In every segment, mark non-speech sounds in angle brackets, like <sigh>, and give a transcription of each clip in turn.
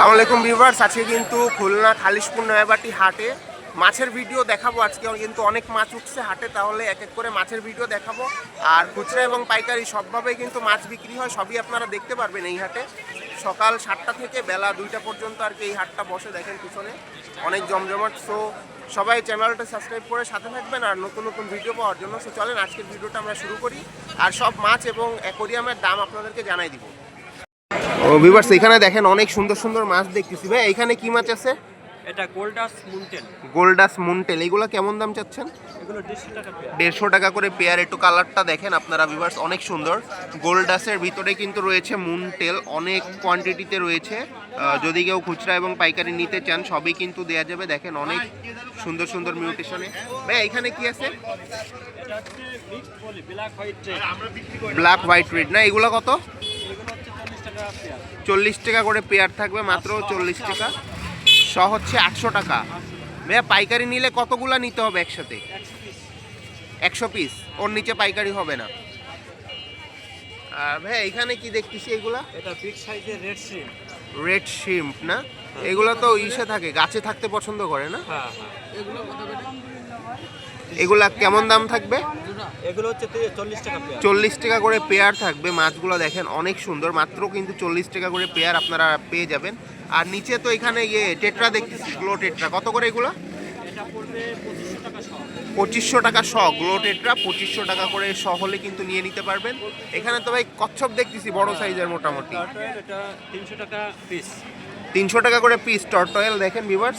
আসসালামু আলাইকুম ভিউয়ার্স, আজকে কিন্তু খুলনা খালিশপুর নয়াবাটি হাটে মাছের ভিডিও দেখাবো। আজকে কিন্তু অনেক মাছ উঠছে হাটে, তাহলে এক এক করে মাছের ভিডিও দেখাবো। আর খুচরা এবং পাইকারি সবভাবেই কিন্তু মাছ বিক্রি হয়, সবই আপনারা দেখতে পারবেন এই হাটে। সকাল সাতটা থেকে বেলা দুইটা পর্যন্ত আর কি এই হাটটা বসে দেখেন পিছনে। অনেক জমজমাট। সো সবাই চ্যানেলটা সাবস্ক্রাইব করে সাথে থাকবেন আর নতুন নতুন ভিডিও পাওয়ার জন্য। সো চলেন, আজকের ভিডিওটা আমরা শুরু করি। আর সব মাছ এবং অ্যাকোরিয়ামের দাম আপনাদেরকে জানাই দিব। ও ভিউয়ার্স এখানে দেখেন অনেক সুন্দর সুন্দর মাছ দেখতেছি। ভাই এখানে কি মাছ আছে? এটা গোল্ডাস মুন্টেল গোল্ডাস মুনটেল এগুলো কেমন দাম চাচ্ছেন? দেড়শো টাকা করে পেয়ার একটু কালারটা দেখেন আপনারা ভিউয়ার্স অনেক সুন্দর। গোল্ডাসের ভিতরে কিন্তু রয়েছে মুনটেল অনেক কোয়ান্টিটিতে রয়েছে। যদি কেউ খুচরা এবং পাইকারি নিতে চান সবই কিন্তু দেয়া যাবে। দেখেন অনেক সুন্দর সুন্দর মিউটেশনে ভাই এখানে কি আছে? ব্ল্যাক হোয়াইট রেড না এগুলো কত? চল্লিশ টাকা করে পেয়ার থাকবে মাত্র চল্লিশ টাকা। শ হচ্ছে আটশো টাকা। ভাইয়া পাইকারি নিলে কতগুলো নিতে হবে একসাথে? একশো পিস ওর নিচে পাইকারি হবে না। ভাইয়া এখানে কি দেখতেছি এগুলা? এটা বিগ সাইজের রেড শিম রেড শিম্প না? এগুলো তো ইসে থাকে গাছে থাকতে পছন্দ করে না? হ্যাঁ হ্যাঁ। এগুলা কেমন দাম থাকবে? এগুলো হচ্ছে তে- চল্লিশ টাকা চল্লিশ টাকা করে পেয়ার থাকবে মাছগুলো দেখেন অনেক সুন্দর মাত্র কিন্তু চল্লিশ টাকা করে পেয়ার আপনারা পেয়ে যাবেন। আর নিচে তো এখানে ইয়ে টেট্রা দেখতেছি গ্লো টেট্রা। কত করে এগুলো? এটা পঁচিশশো টাকা সহ। পঁচিশশো টাকা শ গ্লো টেট্রা পঁচিশশো টাকা করে শ হলে কিন্তু নিয়ে নিতে পারবেন। এখানে তো ভাই কচ্ছপ দেখতেছি বড় সাইজের মোটামুটি। তিনশো টাকা পিস তিনশো টাকা করে পিস টর্টয়েল দেখেন ভিভার্স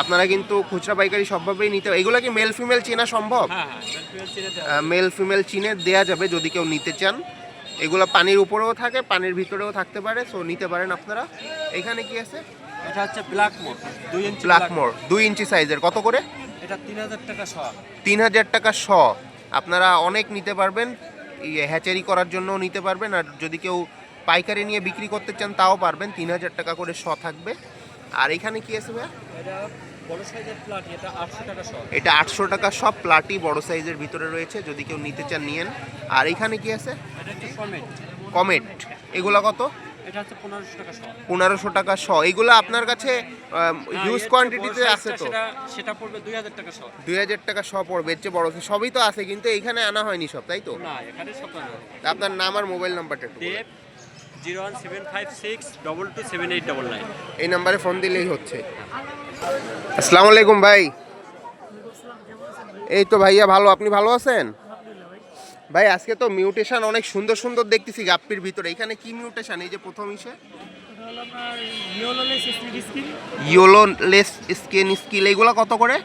আপনারা কিন্তু খুচরা পাইকারি সবভাবেই নিতে এগুলো কি মেল ফিমেল চেনা সম্ভব? হ্যাঁ হ্যাঁ মেল ফিমেল চিনে দেয়া যাবে যদি কেউ নিতে চান। এগুলো পানির উপরেও থাকে পানির ভিতরেও থাকতে পারে সো নিতে পারেন আপনারা। এখানে কি আছে? এটা হচ্ছে ব্ল্যাক মোর দুই ইঞ্চি ব্ল্যাক মোর দুই ইঞ্চি সাইজের কত করে? এটা তিন হাজার টাকা সহ তিন হাজার টাকা শ। আপনারা অনেক নিতে পারবেন ইয়ে হ্যাচারি করার জন্যও নিতে পারবেন আর যদি কেউ পাইকারি নিয়ে বিক্রি করতে চান তাও পারবেন। তিন হাজার টাকা করে শ থাকবে। আর এখানে কি আছে ভাইয়া? এটা আটশো টাকা সব প্লাটি বড় সাইজের ভিতরে রয়েছে যদি কেউ নিতে চান নিয়েন আর এখানে কি আছে? কমেট। এগুলো কত? পনেরোশো টাকা শ। এগুলো আপনার কাছে হিউজ কোয়ান্টিটিতে আছে তো? সেটা পড়বে দুই হাজার টাকা সহ দুই হাজার টাকা শ পড়বে এর চেয়ে বড় সবই তো আছে কিন্তু এখানে আনা হয়নি সব তাই তো। আপনার নাম আর মোবাইল নাম্বারটা zero one seven five six double two seven eight double nine. এই নাম্বারে ফোন দিলেই হচ্ছে। আসসালামু আলাইকুম ভাই। এই তো ভাইয়া ভালো আপনি ভালো আছেন? ভাই আজকে তো মিউটেশন অনেক সুন্দর সুন্দর দেখতেছি গাপ্পির ভিতরে। এখানে কি মিউটেশন এই যে প্রথম ইসে? ইয়োলো লেস স্কিন স্কিল এইগুলো কত করে?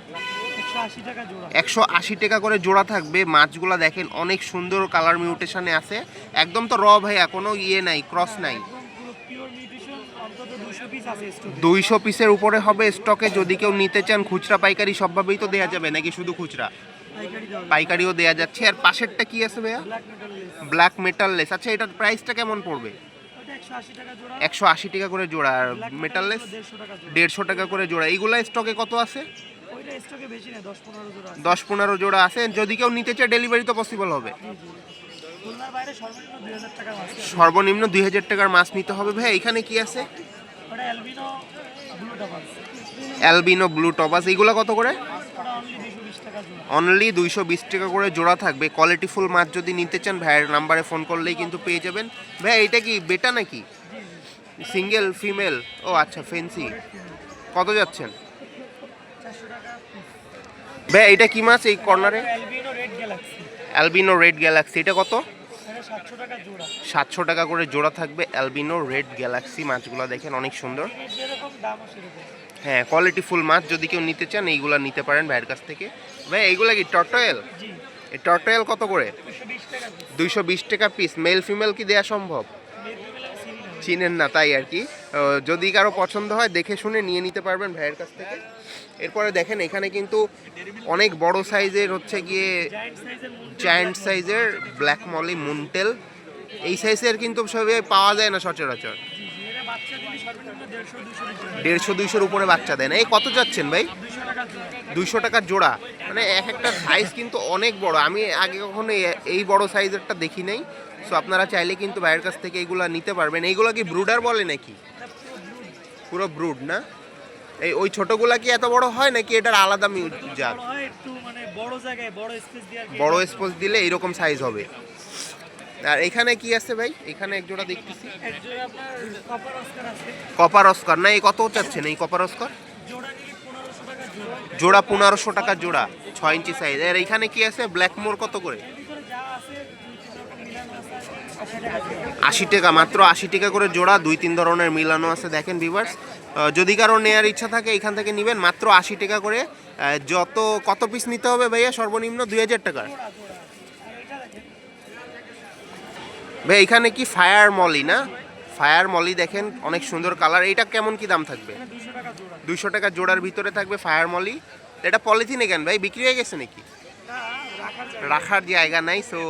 একশো আশি টাকা করে জোড়া থাকবে। মাছগুলো দেখেন অনেক সুন্দর কালার মিউটেশনে আছে। একদম তো র ভাইয়া কোনো ইয়ে নাই ক্রস নাই। দুইশো পিসের উপরে হবে স্টকে যদি কেউ নিতে চান খুচরা পাইকারি সবভাবেই তো দেওয়া যাবে নাকি শুধু খুচরা? পাইকারিও দেওয়া যাচ্ছে। আর পাশেরটা কি আছে ভাইয়া? ব্ল্যাক মেটাল লেস আচ্ছা এটার প্রাইসটা কেমন পড়বে? একশো আশি টাকা করে জোড়া। আর মেটাল লেস দেড়শো টাকা করে জোড়া। এইগুলা স্টকে কত আছে? দশ পনেরো জোড়া আছে। যদি কেউ নিতে চায় ডেলিভারি তো পসিবল হবে। সর্বনিম্ন দুই হাজার টাকার মাছ নিতে হবে ভাই। এখানে কি আছে? অ্যালবিনো ব্লু টপাস এইগুলো কত করে? অনলি দুইশো বিশ টাকা করে জোড়া থাকবে। কোয়ালিটি ফুল মাছ যদি নিতে চান ভাইয়ের নাম্বারে ফোন করলেই কিন্তু পেয়ে যাবেন। ভাই এটা কি বেটা নাকি? সিঙ্গেল ফিমেল ও আচ্ছা ফেন্সি কত যাচ্ছেন? ভাই এটা কি মাছ এই কর্নারে? Albino red galaxy. এটা কত? সাতশো টাকা করে জোড়া থাকবে অ্যালবিনো রেড গ্যালাক্সি মাছগুলো দেখেন অনেক সুন্দর। হ্যাঁ কোয়ালিটি ফুল মাছ যদি কেউ নিতে চান এইগুলা নিতে পারেন ভাইয়ের কাছ থেকে। ভাই এইগুলা কি টর্টয়েল এই টর্টয়েল কত করে? দুইশো বিশ টাকা পিস মেল ফিমেল কি দেওয়া সম্ভব? চিনেন না তাই আর কি। যদি কারও পছন্দ হয় দেখে শুনে নিয়ে নিতে পারবেন ভাইয়ের কাছ থেকে। এরপরে দেখেন, এখানে কিন্তু অনেক বড় সাইজের হচ্ছে গিয়ে জায়ান্ট সাইজের ব্ল্যাক মলি মুনটেল এই সাইজের কিন্তু সবে পাওয়া যায় না সচরাচর। দেড়শো দুইশোর উপরে বাচ্চা দেন এই কত যাচ্ছেন ভাই? দুইশো টাকার জোড়া। মানে এক একটা সাইজ কিন্তু অনেক বড়। আমি আগে কখনো এই বড় সাইজেরটা দেখি নাই। সো আপনারা চাইলে কিন্তু বাইরের কাছ থেকে এইগুলো নিতে পারবেন। এইগুলো কি ব্রুডার বলে নাকি? পুরো ব্রুড না? এই ওই ছোটগুলা কি এত বড় হয় নাকি এটার আলাদা মিউ- জাত? বড় মানে স্পেস স্পোজ দিলে এইরকম সাইজ হবে। আর এখানে কি আছে ভাই? এখানে এক জোড়া দেখতেছি। কপার অস্কার না এই কত চাচ্ছেন এই কপার অস্কার জোড়া পনেরোশো টাকা জোড়া? জোড়া পনেরোশো টাকা জোড়া ছয় ইঞ্চি সাইজ আর এখানে কি আছে? ব্ল্যাক মোর কত করে? আশি টাকা মাত্র আশি টাকা করে জোড়া দুই তিন ধরনের মিলানো আছে। দেখেন ভিভার্স যদি কারও নেয়ার ইচ্ছা থাকে, এখান থেকে নেবেন। মাত্র আশি টাকা করে যত, কত পিস নিতে হবে ভাইয়া? সর্বনিম্ন দুই হাজার টাকার। ভাই, এখানে কি ফায়ার মলি না? ফায়ার মলি দেখেন, অনেক সুন্দর কালার এটা কেমন কি দাম থাকবে? দুইশো টাকা জোড়ার ভিতরে থাকবে ফায়ার মলি। এটা পলিথিনে কেন ভাই, বিক্রি হয়ে গেছে নাকি? রাখার জায়গা নাই সো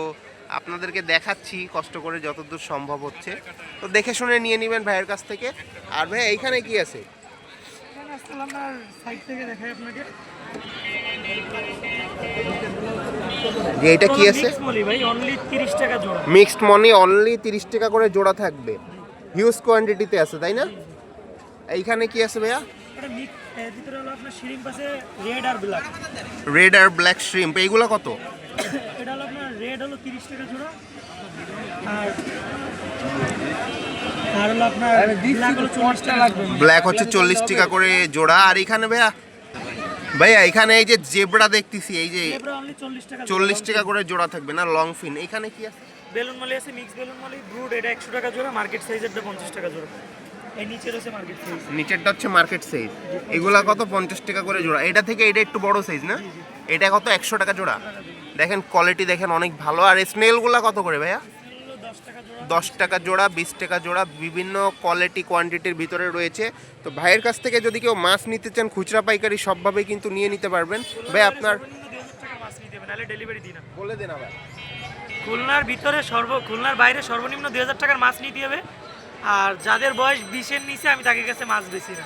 আপনাদেরকে দেখাচ্ছি কষ্ট করে যতদূর সম্ভব হচ্ছে। তো দেখে শুনে নিয়ে নেবেন ভাইয়ের কাছ থেকে। আর ভাই এইখানে কি আছে? যে এটা কি আছে? মিক্স মলি ভাই অনলি 30 টাকা মিক্সড মনি অনলি তিরিশ টাকা করে জোড়া থাকবে। হিউজ কোয়ান্টিটিতে আছে তাই না? এইখানে কি আছে ভাইয়া? রেড আর ব্ল্যাক রেড আর ব্ল্যাক শ্রিম্প এইগুলো কত? <coughs> এটা রেড হলো 30 টাকা জোড়া। আর আর হলো আপনার ব্ল্যাক হলো 40 টাকা লাগবে। ব্ল্যাক হচ্ছে চল্লিশ টাকা করে জোড়া। আর এখানে ভাইয়া ভাইয়া এখানে এই যে জেব্রা দেখতেছি এই যে এবারে অনলি 40 টাকা চল্লিশ টাকা করে জোড়া থাকবে না লং ফিন এখানে কি আছে? বেলুন মলি আছে মিক্স বেলুন মলি ব্রুড এটা 100 টাকা জোড়া। মার্কেট সাইজেরটা 50 টাকা জোড়া। এই নিচে রয়েছে মার্কেট সাইজ নিচেরটা হচ্ছে মার্কেট সাইজ এগুলা কত? পঞ্চাশ টাকা করে জোড়া। এটা থেকে এটা একটু বড় সাইজ না? এটা কত? একশো টাকা জোড়া। দেখেন কোয়ালিটি দেখেন অনেক ভালো। আর স্নেলগুলা কত করে ভাইয়া? হলো 10 টাকা দশ টাকা জোড়া, বিশ টাকা জোড়া, বিভিন্ন কোয়ালিটি কোয়ান্টিটির ভিতরে রয়েছে। তো ভাইয়ের কাছ থেকে যদি কেউ মাছ নিতে চান, খুচরা পাইকারি সবভাবে কিন্তু নিয়ে নিতে পারবেন। ভাই, আপনার বলে দেন খুলনার ভিতরে সর্ব খুলনার বাইরে সর্বনিম্ন দুই হাজার টাকার মাছ নিতে হবে। আর যাদের বয়স বিশের নিচে, আমি তাদের কাছে মাছ বেশি না।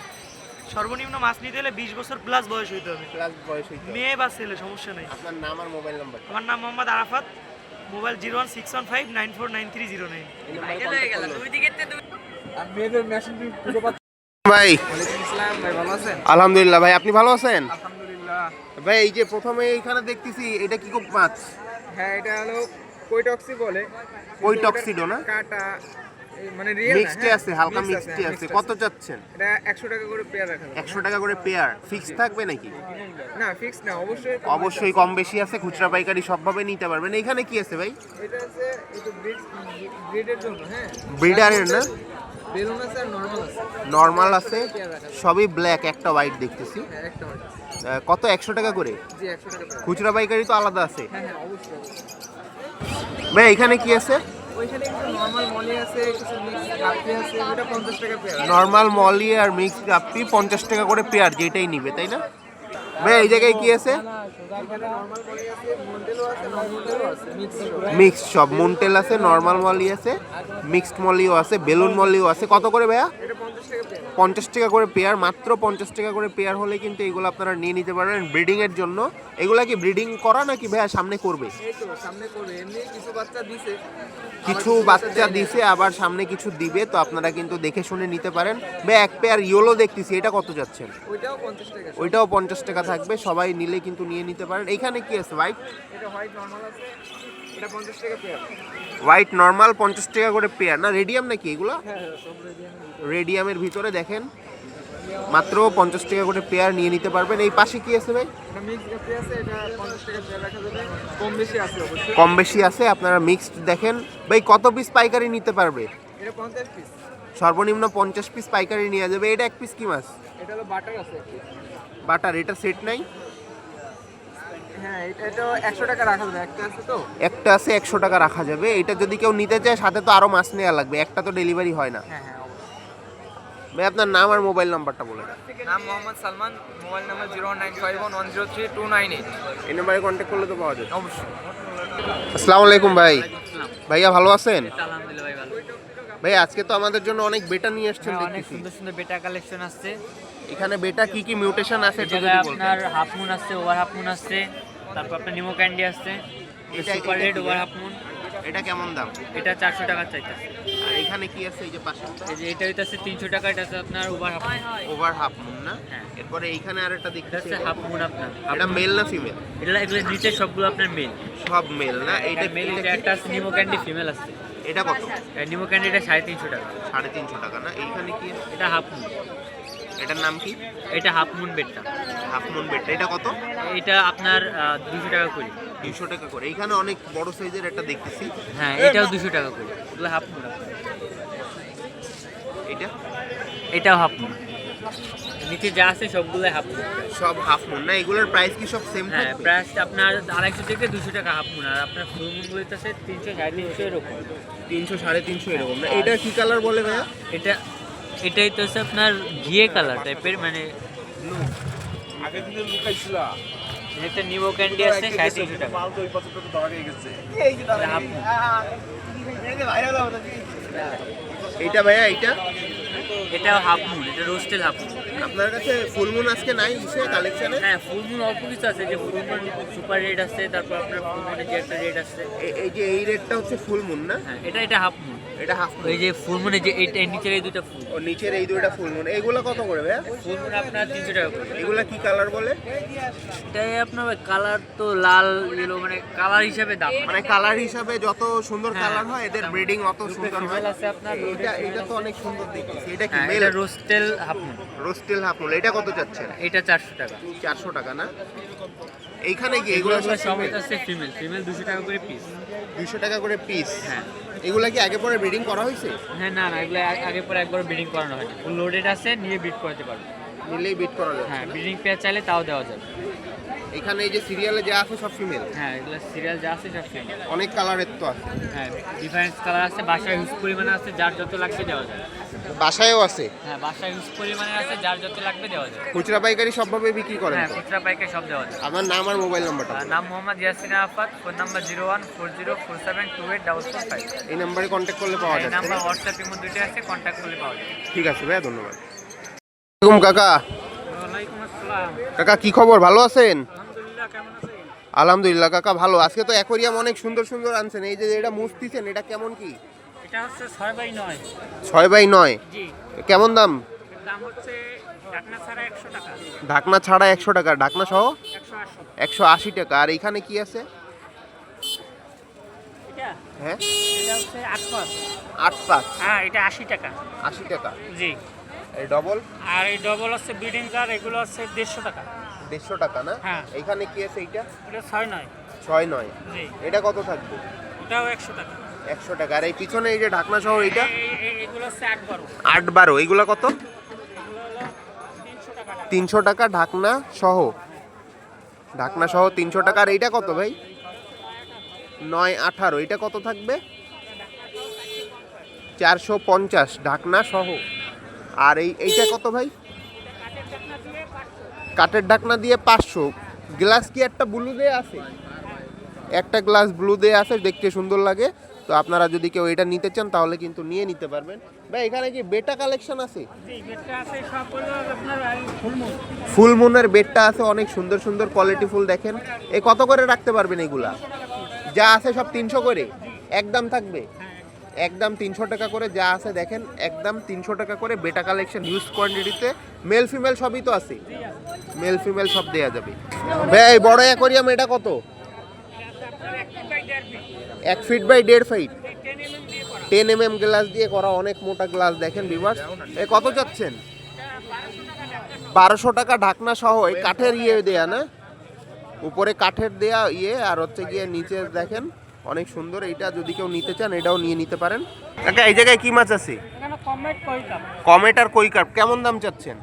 সর্বনিম্ন মাছ নিতে হলে বিশ বছর প্লাস বয়স হইতে হবে। ক্লাস বয়স হইতে মেয়ে বা ছেলে সমস্যা নেই। আপনার নাম আর মোবাইল নাম্বার আমার নাম Mohammad Arafat mobile zero one six one five nine four nine three zero nine ভাই। ভাই ভালো আলহামদুলিল্লাহ ভাই আপনি ভালো আছেন? ভাই এই যে প্রথমে এইখানে দেখতেছি এটা কি খুব মাছ? হ্যাঁ এটা হলো কৈটক্সি বলে। কৈটক্সিডো না? কাটা মানে রিয়েল মিক্সডে আছে হালকা মিক্সডে আছে কত চাচ্ছেন? এটা একশো টাকা করে পেয়ার রাখা যাবে। একশো টাকা করে পেয়ার ফিক্স থাকবে নাকি? না ফিক্স না অবশ্যই অবশ্যই কম বেশি আছে খুচরা পাইকারি সবভাবে নিতে পারবেন। এখানে কি আছে ভাই? এটা আছে ব্রিডের জন্য হ্যাঁ। ব্রিডারের না? বেলুন আছে আর নর্মাল আছে। নর্মাল আছে। সবই ব্ল্যাক একটা হোয়াইট দেখতেছি। হ্যাঁ একটা আহ, কত? একশো টাকা করে? জি একশো টাকা খুচরা পাইকারি তো আলাদা আছে। হ্যাঁ হ্যাঁ অবশ্যই। ভাই এখানে কি আছে? ওইখানে নর্মাল মলি আছে কিছু মিক্স গাপ্পি আছে ওটা পঞ্চাশ টাকা পেয়ার। নর্মাল মলি আর মিক্স গাপ্পি পঞ্চাশ টাকা করে পেয়ার যেটাই নিবে তাই না? ভাই এই জায়গায় কি আছে? মিক্স সব মুন্টেল আছে নর্মাল মলি আছে মিক্সড মলিও আছে বেলুন মলিও আছে। কত করে ভাইয়া? পঞ্চাশ টাকা করে পেয়ার মাত্র পঞ্চাশ টাকা করে পেয়ার হলে কিন্তু এগুলো আপনারা নিয়ে নিতে পারবেন ব্রিডিং এর জন্য। এগুলো কি ব্রিডিং করা নাকি ভাইয়া সামনে করবে? সামনে করবে। কিছু বাচ্চা দিছে। আবার সামনে কিছু দিবে তো আপনারা কিন্তু দেখে শুনে নিতে পারেন। ভাই এক পেয়ার ইয়েলো দেখতেছি এটা কত যাচ্ছেন ওইটাও পঞ্চাশ টাকা। থাকবে সবাই নিলে কিন্তু নিয়ে নিতে পারেন। এখানে কি আছে হোয়াইট হোয়াইট নর্মাল পঞ্চাশ টাকা করে পেয়ার না রেডিয়াম নাকি এগুলো? হ্যাঁ হ্যাঁ রেডিয়ামের ভিতরে দেখেন। মাত্র পঞ্চাশ টাকা করে পেয়ার নিয়ে নিতে পারবেন। এই পাশে কি আছে ভাই? কম বেশি আছে আপনারা মিক্সড দেখেন। ভাই কত পিস পাইকারি নিতে পারবে? সর্বনিম্ন পঞ্চাশ পিস পাইকারি নিয়ে যাবে। এটা এক পিস কি মাছ? বাটার এটা সেট নাই? হ্যাঁ একটা আছে একশো টাকা রাখা যাবে। এটা যদি কেউ নিতে চায় সাথে তো আরও মাছ নেওয়া লাগবে। একটা তো ডেলিভারি হয় না। হ্যাঁ হ্যাঁ। ভাই আপনার নাম আর মোবাইল নাম্বারটা বলে দেন। নাম Mohammad Salman mobile number zero nine five one one zero three two nine eight. এই নাম্বারে কন্ট্যাক্ট করলে তো পাওয়া যাবে। অবশ্যই। আসসালামু আলাইকুম ভাই। ভাইয়া ভালো আছেন? ভাই আজকে তো আমাদের জন্য অনেক বেটা নিয়ে আসছেন হ্যাঁ, অনেক সুন্দর সুন্দর বেটা কালেকশন আসছে। এখানে বেটা কি কি মিউটেশন আছে একটু যদি বলতেন। আপনার হাফ মুন আসছে ওভার হাফ মুন আসছে তারপর আপনার নিমো ক্যান্ডি এটা- super red over half moon এটা কেমন দাম? এটা চারশো টাকার চাইতে। আর এই এইখানে কি আছে এই যে পাশে? এই যে এটা হইতাছে তিনশো টাকা এটা হচ্ছে আপনার over half over half moon না? হ্যাঁ। এরপরে এইখানে আর একটা দেখতেছি হচ্ছে হাফ মুন আপনার। এটা মেল না ফিমেল এটা এগুলো নিচে সবগুলো আপনার মেল সব মেল না? এইটা এটা মেল এটা একটা আছে নিমো ক্যান্ডি ফিমেল আছে। এটা কত? নিমো ক্যান্ডি এটা সাড়ে তিনশো টাকা। সাড়ে তিনশো টাকা না? এইখানে কি আছে? এটা হাফ মুন এটার নাম কি? এটা হাফ মুন বেডটা হাফ মুন বেডটা এটা কত? এটা আপনার দুশো টাকা করে। দুইশো টাকা করে। এইখানে অনেক বড় সাইজের একটা দেখতেছি। হ্যাঁ এটাও দুশো টাকা করে। এগুলো হাফ মুন এটা এটাও হাফ মুন নিচে যা আছে সবগুলো হাফ মুন সব হাফ মুন না এগুলোর প্রাইস কি সব সেম হ্যাঁ প্রাইস আপনার আড়াইশো থেকে দুশো টাকা হাফ মুন আর আপনার ফুল মুন বলতেছে তিনশো সাড়ে তিনশো এরকম। তিনশো সাড়ে তিনশো এরকম না? এটা কি কালার বলে ভাইয়া? এটা এটাই তো আপনার ঘিয়ে কালার টাইপের মানে একটা নিমো ক্যান্ডি আছে সাড়ে তিনশো টাকা। এটা half moon। এইটা ভাইয়া এইটা? এটাও হাফ মুন এটা রোস্টেল হাফ মুন আপনার কাছে ফুল মুন আজকে নাই ইসে কালেকশনে হ্যাঁ ফুল মুন অল্প কিছু আছে যে ফুল মুন সুপার রেড আছে তারপর আপনার ফুল মুনের যে একটা রেড আছে। এই যে এই রেটটা হচ্ছে ফুল মুন না? হ্যাঁ এটা এটা হাফ মুন এটা হাফ মুন ওই যে ফুল মুনে যে এইটা নিচের এই দুটো ফুল ও নিচের এই দুইটা ফুল মুন এগুলো কত করে ভাইয়া? ফুল মুন আপনার তিনশো টাকা করে। এগুলা কি কালার বলে? এটাই আপনার কালার তো লাল ইয়েলো মানে কালার হিসাবে দাম। মানে কালার হিসাবে যত সুন্দর হ্যাঁ। কালার হয় এদের ব্রিডিং অত সুন্দর হয় আছে আপনার এটা এটা তো অনেক সুন্দর দেখতেছি। এটা কি হ্যাঁ মেল এটা rosetail half moon rosetail half moon এটা কত যাচ্ছেন এটা চারশো টাকা। চারশো টাকা না? এইখানে কি এগুলো সব আছে ফিমেল ফিমেল দুশো টাকা করে পিস দুইশো টাকা করে পিস হ্যাঁ। এগুলা কি আগে পরে ব্রিডিং করা হয়েছে? হ্যাঁ না না এগুলো আগে পরে একবার ব্রিডিং করানো হয়নি। ফুল লোডেড আছে নিয়ে বিট করতে পারবে। নিলেই বিট করা যাবে হ্যাঁ ব্রিডিং পেয়ার চাইলে তাও দেওয়া যাবে। এখানে এই যে সিরিয়ালে যা আছে সব ফিমেল হ্যাঁ এগুলো সিরিয়াল যা আছে সব ফিমেল অনেক কালারের তো আছে। হ্যাঁ ডিফারেন্স কালার আছে বাসায় হিউজ পরিমাণে আছে যার যত লাগবে দেওয়া যায়। বাসায়ও আছে? হ্যাঁ বাসায় হিউজ পরিমাণে আছে যার যত লাগবে দেওয়া যায়। খুচরা পাইকারি সবভাবে বিক্রি করেন হ্যাঁ খুচরা পাইকারি সব দেওয়া যায়। আমার নাম আর মোবাইল নাম্বারটা নাম Mohammad Yasin Arafat phone number zero one four zero four seven two eight double four five এই নাম্বারে কন্ট্যাক্ট করলে পাওয়া এই যাচ্ছে নাম্বার হোয়াটসঅ্যাপ ইমো দুইটা আছে কন্ট্যাক্ট করলে পাওয়া যায় ঠিক আছে ভাইয়া ধন্যবাদ। আসসালামু কাকা। কাকা কি খবর? ভালো আছেন? আলহামদুলিল্লাহ কাকা ভালো। আজকে তো অ্যাকোরিয়াম অনেক সুন্দর সুন্দর আনছেন। এই যে এটা মুছতিছেন এটা কেমন কি? এটা হচ্ছে ছয় বাই নয়। ছয় বাই নয়? জি। কেমন দাম? দাম হচ্ছে ঢাকনা ছাড়া একশো টাকা। ঢাকনা ছাড়া একশো টাকা ঢাকনা সহ? একশো আশি। টাকা। আর এখানে কি আছে? এটা? হ্যাঁ? এটা হচ্ছে আট পাঁচ। আট পাঁচ। হ্যাঁ এটা আশি টাকা। আশি টাকা। জি। এই ডবল আর এই ডবল হচ্ছে ব্রিডিং কার এগুলো হচ্ছে দেড়শো টাকা। দেড়শো টাকা না? হ্যাঁ। এইখানে কি আছে এইটা? এটা ছয় নয়। ছয় নয়। এটা কত থাকবে? একশো টাকা। একশো টাকা। আর এই পিছনে এই যে ঢাকনা সহ এইটা? এই- এই- এগুলো হচ্ছে আট বারো। আট বারো। এইগুলা কত। তিনশো টাকা ঢাকনা। সহ। ঢাকনা সহ তিনশো টাকা। আর এইটা কত ভাই? নয় আঠারো। এটা কত থাকবে? চারশো পঞ্চাশ। ঢাকনা সহ। আর এই এইটা কত ভাই? কাঠের ঢাকনা দিয়ে পাঁচশো। গ্লাস কি একটা ব্লু দিয়ে আছে? একটা গ্লাস ব্লু দিয়ে আছে দেখতে সুন্দর লাগে। তো আপনারা যদি কেউ এটা নিতে চান তাহলে কিন্তু নিয়ে নিতে পারবেন। ভাই এখানে কি বেটা কালেকশন আছে? ফুল মুনের বেডটা আছে অনেক সুন্দর সুন্দর কোয়ালিটি ফুল দেখেন। এ কত করে রাখতে পারবেন এগুলা? যা আছে সব তিনশো করে? একদম থাকবে? একদম তিনশো টাকা করে যা আছে দেখেন, একদম তিনশো টাকা করে বেটা কালেকশন ইউজ কোয়ান্টিটিতে মেল ফিমেল সবই তো আছে। মেল ফিমেল সব দেওয়া যাবে। ভাই বড় অ্যাকোরিয়াম এটা কত? এক ফিট বাই দেড় feet ten M M glass দিয়ে করা অনেক মোটা গ্লাস দেখেন বিভার্স এ, কত চাচ্ছেন? বারোশো টাকা ঢাকনা সহ, এই কাঠের ইয়ে দেয়া না? উপরে কাঠের দেয়া ইয়ে আর হচ্ছে গিয়ে নিচে দেখেন অনেক সুন্দর এইটা যদি কেউ নিতে চান এটাও নিয়ে নিতে পারেন। কাকা এই জায়গায় কি মাছ আছে? কমেট আর কই কার্প কেমন দাম চাচ্ছেন?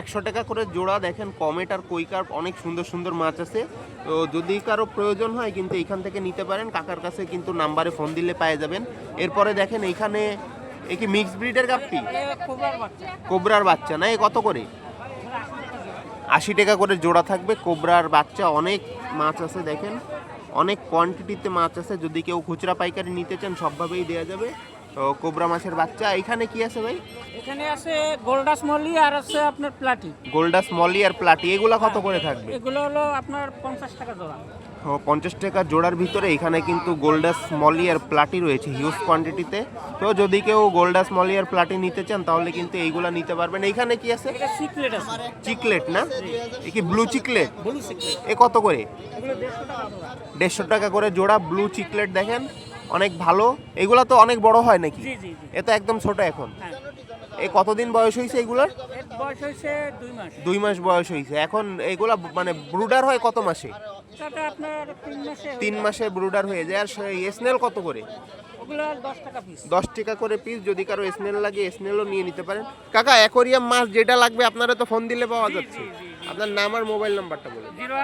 একশো টাকা করে জোড়া দেখেন কমেট আর কই কার্প অনেক সুন্দর সুন্দর মাছ আছে। তো যদি কারও প্রয়োজন হয় কিন্তু এইখান থেকে নিতে পারেন। কাকার কাছে কিন্তু নাম্বারে ফোন দিলে পেয়ে যাবেন। এরপরে দেখেন এইখানে এ কি মিক্স ব্রিডের কাপটি? কোবরার বাচ্চা। কোবরার বাচ্চা না এ কত করে? আশি টাকা করে জোড়া থাকবে কোবরার বাচ্চা অনেক মাছ আছে দেখেন। অনেক কোয়ান্টিটিতে মাছ আছে। যদি কেউ খুচরা পাইকারি নিতে চান সবভাবেই দেওয়া যাবে। তো কোবরা মাছের বাচ্চা এখানে কি আছে ভাই? এখানে আছে গোল্ডাস মলি আর আছে আপনার প্লাটি। গোল্ডাস মলি আর প্লাটি এগুলো কত করে থাকবে? এগুলো হলো আপনার পঞ্চাশ টাকা জোড়া। পঞ্চাশ টাকা জোড়ার ভিতরে এখানে কিন্তু গোল্ডাস মলি আর প্লাটি রয়েছে হিউজ কোয়ান্টিটিতে তো। যদি কেউ গোল্ডাস মলি আর প্লাটি নিতে চান তাহলে কিন্তু এইগুলা নিতে পারবেন। এইখানে কি আছে? চিকলেট না? এ কি ব্লু চিকলেট এ কত করে? দেড়শো টাকা করে। জোড়া ব্লু চিকলেট দেখেন। অনেক ভালো এগুলা তো অনেক বড় হয় নাকি? জি জি জি। এ তো একদম ছোট এখন। হ্যাঁ। এই কতদিন বয়স হয়েছে এগুলার? এর বয়স হয়েছে দুই মাস। দুই মাস বয়স হয়েছে এখন এগুলা মানে ব্রুডার হয় কত মাসে? আপনার তিন মাসে তিন মাসে ব্রুডার হয়ে যায়। আর স্নেল কত করে? ওগুলো দশ টাকা পিস দশ টাকা করে পিস যদি কারও স্নেল লাগে স্নেলও নিয়ে নিতে পারেন। কাকা অ্যাকোরিয়াম মাছ যেটা লাগবে আপনারা তো ফোন দিলে পাওয়া যাচ্ছে। আপনার নাম আর মোবাইল নাম্বারটা বলুন। জিরো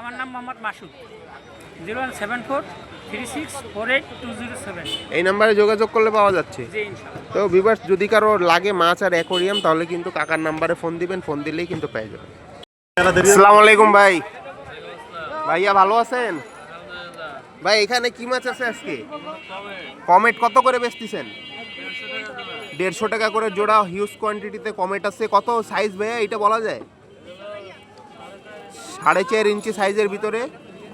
আমার নাম Mohammad Masud. Zero one seven four এই নাম্বারে যোগাযোগ করলে পাওয়া যাচ্ছে। তো ভিভার্স যদি কারও লাগে মাছ আর অ্যাকোরিয়াম তাহলে কিন্তু কাকার নাম্বারে ফোন দিবেন ফোন দিলেই কিন্তু পেয়ে যাবেন। আসসালামু আলাইকুম ভাই। ভাইয়া ভালো আছেন? ভাই এখানে কি মাছ আছে আজকে? কমেট কত করে বেচতেছেন? দেড়শো টাকা করে জোড়া হিউজ কোয়ান্টিটিতে কমেট আছে। কত সাইজ ভাইয়া এটা বলা যায়? সাড়ে চার ইঞ্চি সাইজের ভিতরে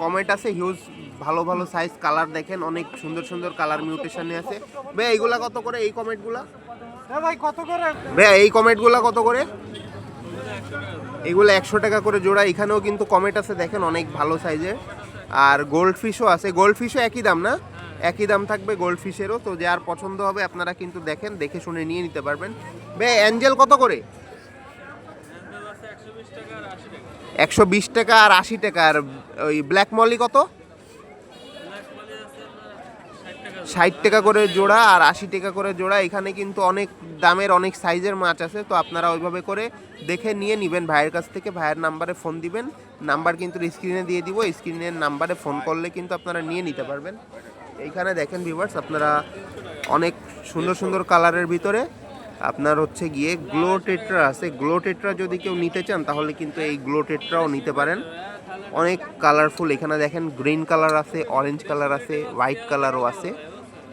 কমেট আছে হিউজ ভালো ভালো সাইজ কালার দেখেন অনেক সুন্দর সুন্দর কালার মিউটেশনে আছে। ভাই এইগুলা কত করে? এই কমেটগুলা ভাই কত করে? ভাই এই কমেটগুলা কত করে? এগুলো একশো টাকা করে জোড়া। এখানেও কিন্তু কমেট আছে দেখেন অনেক ভালো সাইজের আর গোল্ড ফিশও আছে। গোল্ড ফিশও একই দাম না? একই দাম থাকবে গোল্ড ফিশেরও তো যার পছন্দ হবে আপনারা কিন্তু দেখেন দেখে শুনে নিয়ে নিতে পারবেন। বে অ্যাঞ্জেল কত করে? একশো বিশ টাকা আর আশি টাকা। আর ওই ব্ল্যাক মলি কত? ষাট টাকা করে জোড়া আর আশি টাকা করে জোড়া। এখানে কিন্তু অনেক দামের, অনেক সাইজের মাছ আছে, তো আপনারা ওইভাবে করে দেখে নিয়ে নেবেন। ভাইয়ের কাছ থেকে ভাইয়ের নাম্বারে ফোন দিবেন। নাম্বার কিন্তু স্ক্রিনে দিয়ে দিব, স্ক্রিনের নাম্বারে ফোন করলে কিন্তু আপনারা নিয়ে নিতে পারবেন। এইখানে দেখেন ভিউয়ার্স আপনারা অনেক সুন্দর সুন্দর কালারের ভিতরে আপনার হচ্ছে গিয়ে গ্লো টেট্রা আছে। গ্লো টেট্রা যদি কেউ নিতে চান, তাহলে কিন্তু এই গ্লো টেট্রাও নিতে পারেন। অনেক কালারফুল এখানে দেখেন গ্রিন কালার আছে অরেঞ্জ কালার আছে হোয়াইট কালারও আছে।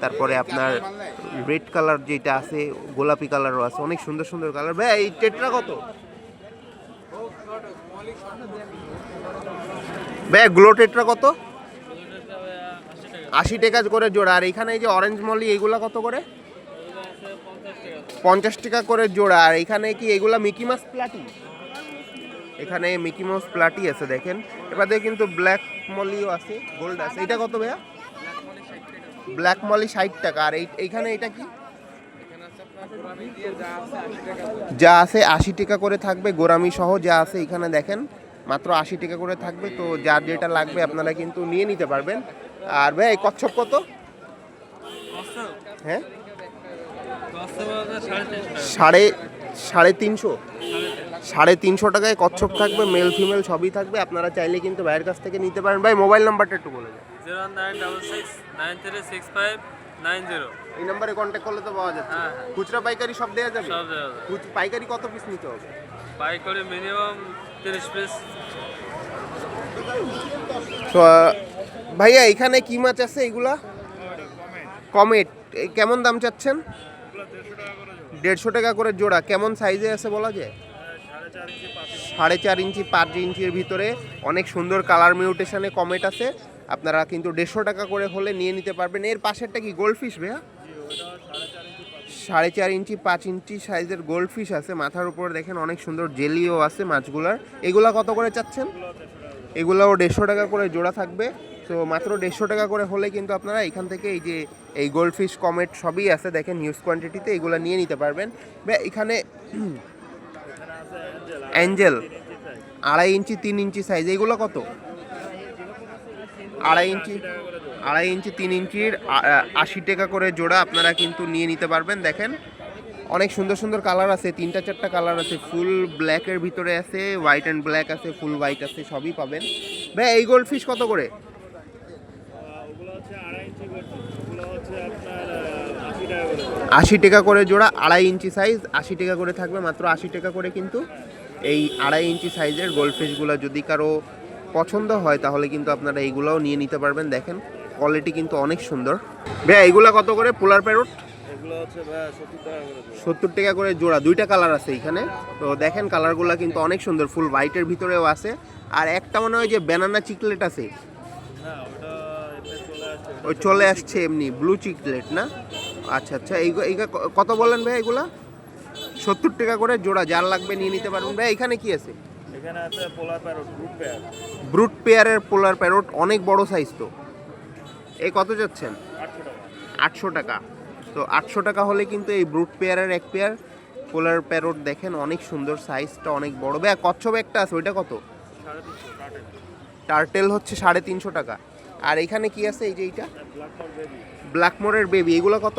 তারপরে আপনার রেড কালার যেটা আছে, গোলাপি কালারও আছে, অনেক সুন্দর সুন্দর কালার ভাই, এই টেট্রা কত? ভাই গ্লো টেট্রা কত? আশি টাকা করে জোড়া। আর এখানে এই যে অরেঞ্জ মলি এইগুলা কত করে? পঞ্চাশ টাকা করে জোড়া। আর এখানে কি এগুলা মিকি মাস প্লাটি এখানে মিকি মাউস প্লাটি আছে, দেখেন। এবারে কিন্তু ব্ল্যাক মলিও আছে গোল্ড আছে। এটা কত ভাইয়া? ব্ল্যাক মলি ষাট টাকা। আর এই, এইখানে এটা কি? যা আছে আশি টাকা করে থাকবে, গোরামি সহ যা আছে এখানে দেখেন, মাত্র আশি টাকা করে থাকবে। তো যার যেটা লাগবে আপনারা কিন্তু নিয়ে নিতে পারবেন। আর ভাই কচ্ছপ কত? হ্যাঁ? সাড়ে সাড়ে তিনশো। সাড়ে তিনশো টাকায় কচ্ছপ থাকবে, মেল ফিমেল সবই থাকবে। আপনারা চাইলে কিন্তু ভাইয়ের কাছ থেকে নিতে পারেন। ভাই, মোবাইল নাম্বারটা একটু বলে দেন। Zero nine double six nine three six five nine zero. এই নাম্বারে কন্ট্যাক্ট করলে তো পাওয়া যাচ্ছে। হ্যাঁ, হ্যাঁ। খুচরা পাইকারি সব দেওয়া যাবে? সব দেওয়া যাবে। পাইকারি কত পিস নিতে হবে? বাই করে মিনিমাম তিরিশ পিস ভাইয়া এখানে কি মাছ আছে এগুলা? কমেট। কেমন দাম চাচ্ছেন? দেড়শো টাকা করে জোড়া। কেমন সাইজে আছে বলা যায়? সাড়ে চার ইঞ্চি পাঁচ ইঞ্চির ভিতরে। অনেক সুন্দর কালার মিউটেশনে কমেট আছে। আপনারা কিন্তু দেড়শো টাকা করে হলে নিয়ে নিতে পারবেন। এর পাশেরটা কি গোল্ডফিশ ভাইয়া? সাড়ে চার ইঞ্চি, পাঁচ ইঞ্চি সাইজের গোল্ডফিশ আছে। মাথার উপরে দেখেন অনেক সুন্দর জেলিও আছে মাছগুলার। এগুলা কত করে চাচ্ছেন? এগুলোও দেড়শো টাকা করে জোড়া থাকবে। তো মাত্র দেড়শো টাকা করে হলে কিন্তু আপনারা এখান থেকে এই যে এই গোল্ডফিশ কমেট সবই আছে। দেখেন হিউজ কোয়ান্টিটিতে এগুলো নিয়ে নিতে পারবেন। এখানে <clears throat> অ্যাঞ্জেল আড়াই ইঞ্চি, তিন ইঞ্চি সাইজ এগুলো কত? আড়াই ইঞ্চি আড়াই ইঞ্চি, তিন ইঞ্চির আশি টাকা করে জোড়া আপনারা কিন্তু নিয়ে নিতে পারবেন। দেখেন, অনেক সুন্দর সুন্দর কালার আছে, তিনটা চারটা কালার আছে, ফুল ব্ল্যাকের ভিতরে আছে হোয়াইট অ্যান্ড ব্ল্যাক আছে ফুল হোয়াইট আছে, সবই পাবেন। ভাই, এই গোল্ড ফিশ কত করে? আশি টাকা করে জোড়া, আড়াই ইঞ্চি সাইজ আশি টাকা করে থাকবে, মাত্র আশি টাকা করে কিন্তু এই আড়াই ইঞ্চি সাইজের গোল্ড ফিশগুলো যদি কারও পছন্দ হয় তাহলে কিন্তু আপনারা এইগুলোও নিয়ে নিতে পারবেন। দেখেন কোয়ালিটি কিন্তু অনেক সুন্দর। ভাই এইগুলা কত করে পোলার প্যারোট? সত্তর টাকা করে জোড়া। দুইটা কালার আছে এখানে। তো দেখেন কালারগুলো কিন্তু অনেক সুন্দর ফুল হোয়াইটের ভিতরেও আছে। আর একটা মনে হয় যে ব্যানানা চিকলেট আছে। ওই চলে আসছে এমনি ব্লু চিকলেট না? আচ্ছা আচ্ছা এই কত বলেন ভাই এগুলা? সত্তর টাকা করে জোড়া যার লাগবে নিয়ে নিতে পারবেন। ভাই এখানে কি আছে? এখানে আছে polar parrot group pair brood পেয়ারের পোলার প্যারোট অনেক বড় সাইজ তো। এই কত যাচ্ছেন? আটশো টাকা। তো আটশো টাকা হলে কিন্তু এই ব্রুট পেয়ারের এক পেয়ার পোলার প্যারোট দেখেন অনেক সুন্দর সাইজটা অনেক বড়। আর কচ্ছপ একটা আছে ওইটা কত? টার্টেল হচ্ছে সাড়ে তিনশো টাকা। আর এখানে কি আছে? এই যে এইটা? ব্ল্যাক মর বেবি ব্ল্যাকমোরের বেবি এগুলো কত?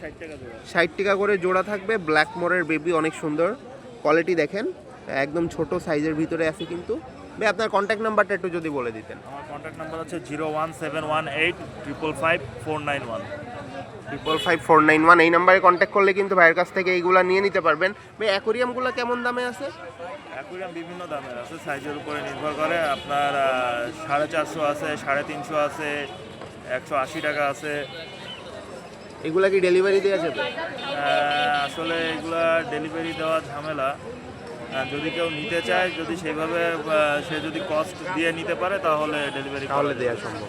ষাট টাকা ষাট টাকা করে জোড়া থাকবে। ব্ল্যাকমোরের বেবি অনেক সুন্দর। কোয়ালিটি দেখেন। একদম ছোট সাইজের ভিতরে আছে কিন্তু। ভাই আপনার কন্ট্যাক্ট নাম্বারটা একটু যদি বলে দিতেন। আমার কন্ট্যাক্ট নাম্বার হচ্ছে zero one seven one eight triple five four nine one. Triple five four nine one এই নাম্বারে কন্ট্যাক্ট করলে কিন্তু ভাইয়ের কাছ থেকে এইগুলো নিয়ে নিতে পারবেন। ভাই অ্যাকোরিয়ামগুলো কেমন দামে আছে? অ্যাকুরিয়াম বিভিন্ন দামের আছে সাইজের উপরে নির্ভর করে। আপনার সাড়ে চারশো আছে সাড়ে তিনশো আছে একশো আশি টাকা আছে। এগুলা কি ডেলিভারি দেওয়া যাবে? আসলে এগুলা ডেলিভারি দেওয়া ঝামেলা। যদি কেউ নিতে চায় যদি সেইভাবে সে যদি কস্ট দিয়ে নিতে পারে তাহলে ডেলিভারি তাহলে দেওয়া সম্ভব।